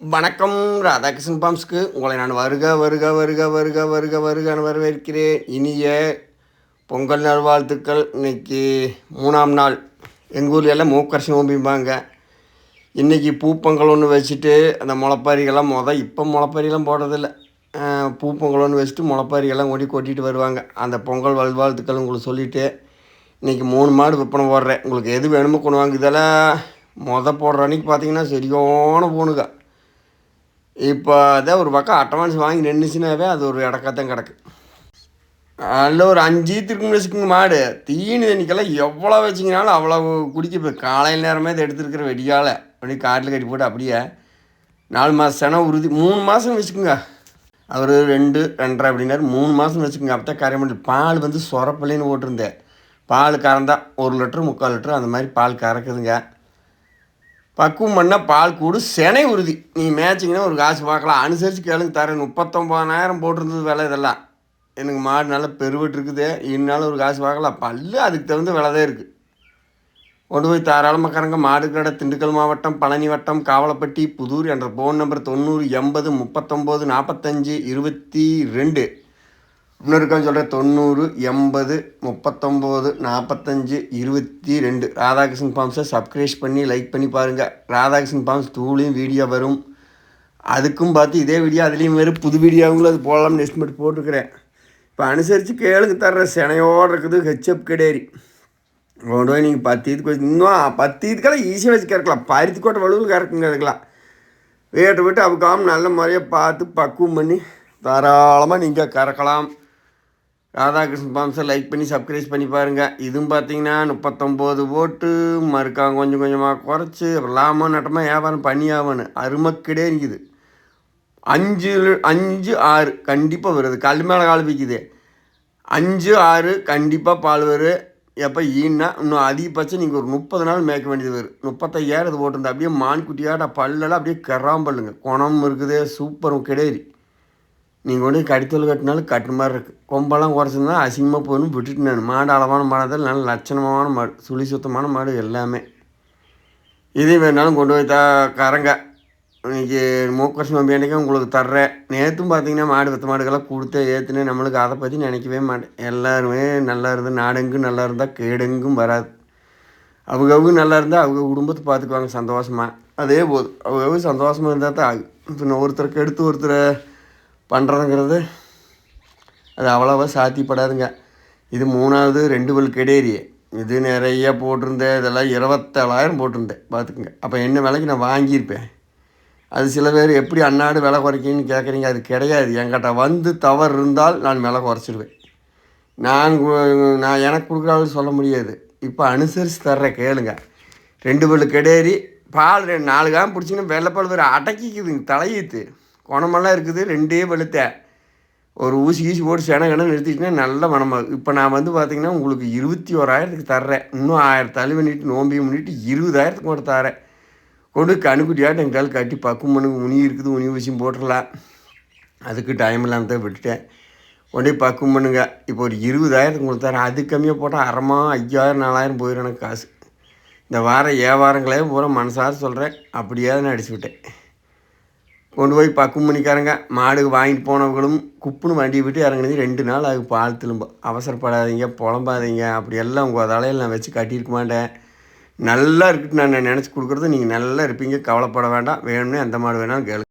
வணக்கம். ராதாகிருஷ்ணன் பாம்ஸ்க்கு உங்களை நான் வருக வருக வருக வருக வருக வருக வரவேற்கிறேன். இனிய பொங்கல் நல்வாழ்த்துக்கள் இன்னைக்கு மூணாம் நாள். எங்கள் ஊரில் எல்லாம் மூக்கரசி நோம்பிம்பாங்க இன்றைக்கி பூப்பொங்கல் ஒன்று வச்சுட்டு அந்த முளைப்பாரிகள்லாம் மொதல் இப்போ முளப்பாரிலாம் போடுறதில்ல. பூப்பொங்கல் ஒன்று வச்சுட்டு முளப்பாரிகள்லாம் ஓடி கொட்டிட்டு வருவாங்க. அந்த பொங்கல் நல்வாழ்த்துக்கள் உங்களுக்கு சொல்லிவிட்டு இன்றைக்கி மூணு மாடு விற்பனை போடுறேன். உங்களுக்கு எது வேணுமோ கொண்டு வாங்க. இதெல்லாம் மொதல் போடுற அன்றைக்கி பார்த்தீங்கன்னா சரியான போணுங்க இப்போ அதான் ஒரு பக்கம் அட்வான்ஸ் வாங்கி நின்றுச்சுனாவே அது ஒரு இடக்கத்தான் கிடக்கு. அதில் ஒரு அஞ்சு இருக்குன்னு வச்சுக்கோங்க மாடு. தீனி தண்ணிக்கெல்லாம் எவ்வளோ வச்சிங்கனாலும் அவ்வளோ குடிக்க இப்போ காலையில் நேரமே இதை எடுத்துருக்கிற வெடியால். அப்படியே காட்டில் கட்டி போட்டு அப்படியே நாலு மாதம் சென உறுதி. மூணு மாதம் வச்சுக்கோங்க. அவர் ரெண்டு ரெண்டரை அப்படின்னாரு. மூணு மாதம் வச்சுக்கோங்க. அப்போ தான் கரை பால் வந்து சொரப்பிள்ளைன்னு போட்டிருந்தேன். பால் கறந்தால் ஒரு லிட்டரு முக்கால் லிட்டரு அந்த மாதிரி பால் கறக்குதுங்க. பக்குவம் பண்ணால் பால் கூடு செனை உறுதி. நீ மேய்ச்சிங்கன்னா ஒரு காசு பார்க்கலாம். அனுசரித்து கேளுங்க தரேன். முப்பத்தொம்பதாயிரம் போட்டிருந்தது விலை இதெல்லாம். எனக்கு மாடு நல்லா பெருவிட்டு இருக்குது. ஒரு காசு பார்க்கலாம். பல்லு அதுக்கு தகுந்த விலை தான் இருக்குது கொண்டு போய் தாராளமாக கறங்க மாடு கடை திண்டுக்கல் மாவட்டம் பழனி வட்டம் காவலப்பட்டி புதூர் என்ற ஃபோன் நம்பர் தொண்ணூறு எண்பது முப்பத்தொம்போது நாற்பத்தஞ்சு இருபத்தி ரெண்டு. இன்னொருக்கான்னு சொல்கிறேன் தொண்ணூறு எண்பது முப்பத்தொம்போது நாற்பத்தஞ்சு இருபத்தி ரெண்டு. ராதாகிருஷ்ணன் ஃபார்ம்ஸை சப்ஸ்கிரைப் பண்ணி லைக் பண்ணி பாருங்கள் ராதாகிருஷ்ணன் ஃபார்ம்ஸ் தூளையும் வீடியோ வரும். அதுக்கும் பார்த்து இதே வீடியோ அதுலேயும் வேறு புது வீடியோங்களும் அது போடலாம்னு எஸ்டிமேட் போட்டிருக்கிறேன். இப்போ அனுசரித்து கேளுங்க தர்ற சினையோடு இருக்குது ஹெச்எப் கிடையாது கொண்டு போய் நீங்கள் பத்து இதுக்கு இன்னும் பத்து இதுக்கெல்லாம் ஈஸியாக வச்சு கறக்கலாம். பருத்தி கோட்டை வலுவில் கறக்குங்க அதுக்கெல்லாம். வீட்டை விட்டு அவுக்காமல் நல்ல முறையாக பார்த்து பக்குவம் பண்ணி தாராளமாக நீங்கள் கறக்கலாம். ராதாகிருஷ்ணன் பாம்ஸை லைக் பண்ணி சப்ஸ்கிரைப் பண்ணி பாருங்கள் இதுவும் பார்த்தீங்கன்னா முப்பத்தொம்போது போட்டு மறுக்காங்க கொஞ்சம் கொஞ்சமாக குறைச்சி லாமோ நட்டமாக வியாபாரம் பண்ணி ஆகணும் அருமக்கிடே இருக்குது. அஞ்சு அஞ்சு ஆறு கண்டிப்பாக வருது. கல் மேலே கால் விற்கிது அஞ்சு ஆறு கண்டிப்பாக பால் வரும் எப்போ ஈன்னா இன்னும் அதிகபட்சம் நீங்கள் ஒரு முப்பது நாள் மேய்க்க வேண்டியது வரும் முப்பத்தையாயிரம் இது போட்டிருந்தா அப்படியே மான்குட்டியாட்ட பல்லெல்லாம் அப்படியே கராம்பல்லுங்க குணம் இருக்குது. சூப்பரும் கிடையாது நீங்கள் கொண்டு கடித்தல் கட்டினாலும் கட்டுற மாதிரி இருக்குது கொம்பெல்லாம் குறைச்சிருந்தா அசிங்கமாக போகணும் விட்டுட்டு நான். மாடு அளவான மாடத்தில் நல்ல லட்சணமான மாடு சுழி சுத்தமான மாடு எல்லாமே. இதே வேணாலும் கொண்டு போய் த கரங்க இன்றைக்கி மூக்கரசி நம்பி உங்களுக்கு தர்றேன். நேற்றும் பார்த்தீங்கன்னா மாடு வித்த மாடுக்கெல்லாம் கொடுத்தே ஏற்றுனேன் நம்மளுக்கு அதை பற்றி நினைக்கவே மாட்டேன். எல்லாருமே நல்லா இருந்து நாடெங்கும் நல்லா இருந்தால் கேடெங்கும் வராது. அவங்க அவங்க நல்லா இருந்தால் அவங்க குடும்பத்தை பார்த்துக்குவாங்க சந்தோஷமாக அதே போதும். அவங்க அவங்க சந்தோஷமாக இருந்தால் தான் ஆகும். ஒருத்தருக்கு எடுத்து ஒருத்தரை பண்ணுறதுங்கிறது அது அவ்வளோவா சாத்தியப்படாதுங்க. இது மூணாவது ரெண்டு பல் கெடேரி இது நிறைய போட்டிருந்தேன். இதெல்லாம் இருபத்தேழாயிரம் போட்டிருந்தேன். பார்த்துக்குங்க. அப்போ என்ன விலைக்கு நான் வாங்கியிருப்பேன்? அது சில பேர் எப்படி அன்னாடு விலை குறைக்கின்னு கேட்குறீங்க? அது கிடையாது. என்கிட்ட வந்து தவறு இருந்தால் நான் விலை குறைச்சிடுவேன். நான் நான் எனக்கு கொடுக்குறாலும் சொல்ல முடியாது. இப்போ அனுசரித்து தர்றேன். கேளுங்க. ரெண்டு பல்லு கெடேரி பால் ரெண்டு நாலு காம் பிடிச்சிங்கன்னா வெள்ளைப்பால் வேறு அடக்கிக்குதுங்க தலையீத்து. குணமெல்லாம் இருக்குது ரெண்டே பழுத்த ஒரு ஊசி ஊசி போட்டு செனகன நிறுத்திட்டுனா நல்ல மனமாகும் இப்போ நான் வந்து பார்த்தீங்கன்னா உங்களுக்கு இருபத்தி ஓராயிரத்துக்கு தர்றேன். இன்னும் ஆயிரத்து தள்ளி பண்ணிட்டு நோம்பியும் பண்ணிட்டு இருபதாயிரத்துக்கு கூட தரேன் கொண்டு கணுக்குட்டியாட்டு எங்கால் கட்டி பக்கம் மண்ணுக்கு உனி இருக்குது உனி ஊசியும் போட்டுடலாம் அதுக்கு டைம் இல்லாமல் தான் விட்டுட்டேன். கொண்டு போய் பண்ணுங்க. இப்போ ஒரு இருபதாயிரத்துக்கு கொடுத்தாரேன் அது கம்மியாக போட்டால் அறமா ஐயாயிரம் நாலாயிரம் போயிடும் எனக்கு காசு. இந்த வார வியாபாரங்களே பூரா மனசார சொல்கிறேன் அப்படியே நான் அடிச்சு விட்டேன். கொண்டு போய் பக்கம் பண்ணிக்காரங்க மாடு வாங்கிட்டு போனவங்களும் குப்புன்னு வண்டியை விட்டு இறங்குனது ரெண்டு நாள் அது பால் திரும்ப. அவசரப்படாதீங்க புலம்பாதீங்க. அப்படி எல்லாம் உங்கள் தலையில் நான் வச்சு கட்டியிருக்க மாட்டேன் நல்லா இருக்குன்னு நான் நினச்சி கொடுக்குறது நீங்கள் நல்லா இருப்பீங்க. கவலைப்பட வேண்டாம். வேணும்னே எந்த மாடு வேணாலும் கேளு.